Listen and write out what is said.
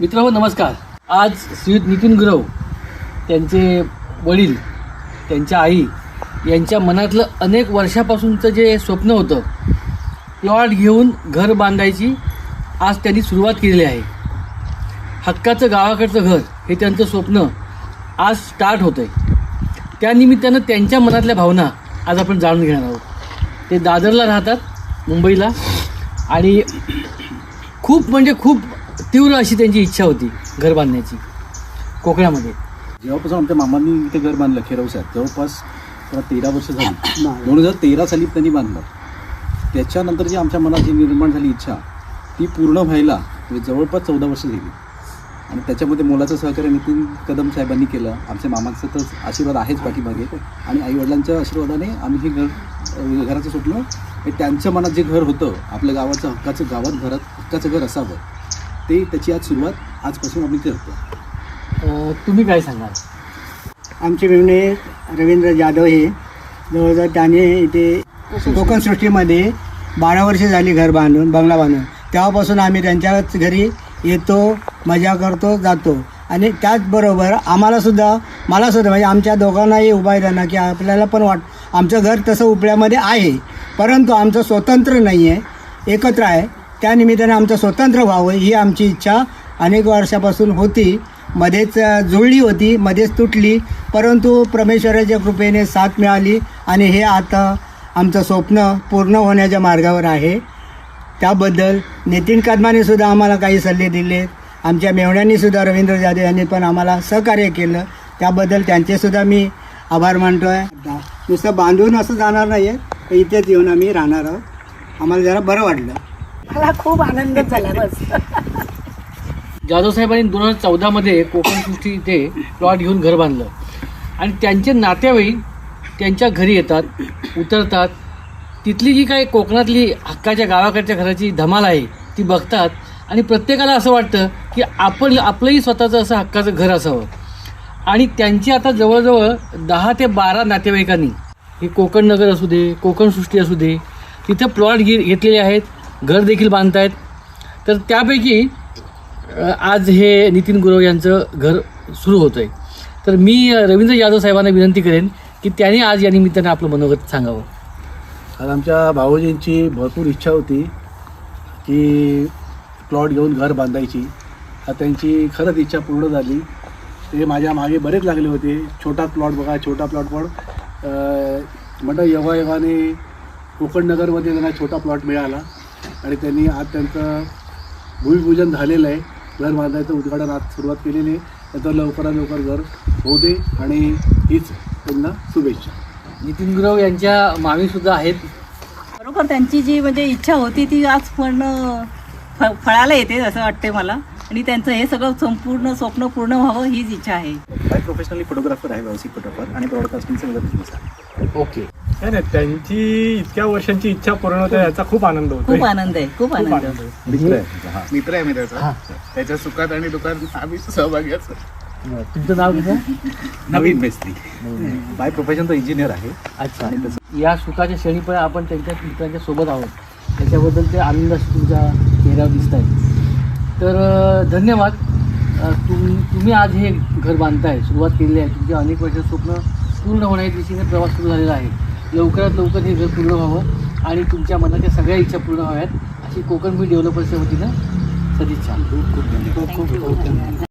मित्रांनो नमस्कार. आज श्रीयुत नितीन गुरव त्यांचे वडील त्यांच्या आई यांच्या मनातलं अनेक वर्षापासूनचं जे स्वप्न होतं प्लॉट घेऊन घर बांधायची आज त्यांनी सुरुवात केलेली आहे. हक्काचं गावाकडचं घर हे त्यांचं स्वप्न आज स्टार्ट होतं आहे त्यानिमित्तानं त्यांच्या मनातल्या भावना आज आपण जाणून घेणार आहोत. ते दादरला राहतात मुंबईला. आणि खूप म्हणजे खूप तीव्र अशी त्यांची इच्छा होती घर बांधण्याची कोकणामध्ये. जेव्हापासून आमच्या मामांनी इथे घर बांधलं खेरवसात जवळपास तेरा वर्ष झाली. दोन हजार तेरा साली त्यांनी बांधलं. त्याच्यानंतर जी आमच्या मनात जी निर्माण झाली इच्छा ती पूर्ण व्हायला म्हणजे जवळपास चौदा वर्ष झाली आणि त्याच्यामध्ये मोलाचं सहकार्य नितीन कदम साहेबांनी केलं. आमच्या मामांचं तर आशीर्वाद आहेच पाठीमागे. आणि आईवडिलांच्या आशीर्वादाने आम्ही हे घर घराचं हे त्यांच्या मनात जे घर होतं आपल्या गावाचं हक्काचं गावात घरात हक्काचं घर असावं. ते त्याची आज सुरुवात आजपासून आम्ही करतो अं, तुम्ही काय सांगाल? आमचे मेवणे रवींद्र जाधव हे जवळजवळ त्याने इथे कोकण सृष्टीमध्ये बारा वर्षे झाली घर बांधून बंगला बांधून. तेव्हापासून आम्ही त्यांच्याच घरी येतो मजा करतो जातो. आणि त्याचबरोबर आम्हालासुद्धा मलासुद्धा म्हणजे आमच्या दोघांनाही उभा येताना की आपल्याला पण वाट आमचं घर तसं उपड्यामध्ये आहे. परंतु आमचं स्वतंत्र नाही आहे एकत्र आहे. त्यानिमित्ताने आमचं स्वतंत्र व्हावं ही आमची इच्छा अनेक वर्षापासून होती. मध्येच जुळली होती मध्येच तुटली. परंतु परमेश्वराच्या कृपेने साथ मिळाली आणि हे आता आमचं स्वप्न पूर्ण होण्याच्या मार्गावर आहे. त्याबद्दल नितीन कदमाने सुद्धा आम्हाला काही सल्ले दिले. आमच्या मेवण्यांनीसुद्धा रवींद्र जाधव यांनी पण आम्हाला सहकार्य केलं. त्याबद्दल त्यांचेसुद्धा मी आभार मानतो आहे नुसतं बांधून असं जाणार नाही आहे इथेच येऊन आम्ही राहणार आहोत. आम्हाला जरा बरं वाटलं. मला खूप आनंद झाला बस. जाधव साहेबांनी दोन हजार चौदामध्ये कोकण सृष्टी इथे प्लॉट घेऊन घर बांधलं. आणि त्यांचे नातेवाईक त्यांच्या घरी येतात उतरतात. तिथली जी काही कोकणातली हक्काच्या गावाकडच्या घराची धमाल आहे ती बघतात. आणि प्रत्येकाला असं वाटतं की आपण आपलंही स्वतःचं असं हक्काचं घर असावं. आणि त्यांची आता जवळजवळ दहा ते बारा नातेवाईकांनी हे कोकण नगर असू दे कोकण सृष्टी असू दे तिथं प्लॉट घे घेतलेले आहेत. घर देखील बांधतायत. तर त्यापैकी आज हे नितीन गुरव यांचं घर सुरू होतं आहे तर मी रवींद्र यादव साहेबांना विनंती करेन की त्यांनी आज या निमित्तानं आपलं मनोगत सांगावं. कारण आमच्या भाऊजींची भरपूर इच्छा होती की प्लॉट घेऊन घर बांधायची. आता त्यांची खरंच इच्छा पूर्ण झाली. ते माझ्या मागे बरेच लागले होते. छोटा प्लॉट बघा छोटा प्लॉट पण म्हटलं योगायोगाने कोकण नगरमध्ये त्यांना छोटा प्लॉट मिळाला. आणि त्यांनी आज त्यांचं भूमिपूजन झालेलं आहे. घर बांधायचं उद्घाटन आज सुरुवात केलेली आहे. त्याचं लवकरात लवकर घर होऊ दे आणि हीच त्यांना शुभेच्छा. नितीन गुरव यांच्या मामीसुद्धा आहेत. बरोबर त्यांची जी म्हणजे इच्छा होती ती आज पूर्ण फ- फळाला येते असं वाटते मला. आणि त्यांचं हे सगळं संपूर्ण स्वप्न पूर्ण व्हावं हीच इच्छा आहे. बाय प्रोफेशनली फोटोग्राफर आहे व्यावसायिक फोटोग्राफर आणि ब्रॉडकास्टिंगचा माझा बिझनेस आहे. ओके. नाही नाही त्यांची इतक्या वर्षांची इच्छा पूर्ण होते याचा खूप आनंद होतो खूप आनंद आहे खूप खूप आनंद. आनंद आहे. मित्र आहे. हा. मित्र आहे मी त्याचा. त्याच्या सुखात आणि दुःखात आम्ही सहभागी असतो. तुमचं नाव कसं? नवीन मेस्त्री बाय प्रोफेशन तो इंजिनियर आहे. अच्छा. या सुखाच्या क्षणी पण आपण त्यांच्या मित्रांच्या सोबत आहोत. त्याच्याबद्दल ते आनंदाशी तुमच्या चेहऱ्यावर दिसत आहेत. तर अ, धन्यवाद. अ, तुम तुम्ही आज हे घर बांधताय. सुरुवात केलेली आहे. तुमचे अनेक वर्ष स्वप्न पूर्ण होण्याच्या दिशेने प्रवास सुरू झालेला आहे. लवकरात लवकर हे घर पूर्ण व्हावं आणि तुमच्या मनाच्या सगळ्या इच्छा पूर्ण व्हाव्यात. अशी कोकण मी डेव्हलपर्सच्या वतीनं सदिच्छा. खूप खूप धन्यवाद. थँक्यू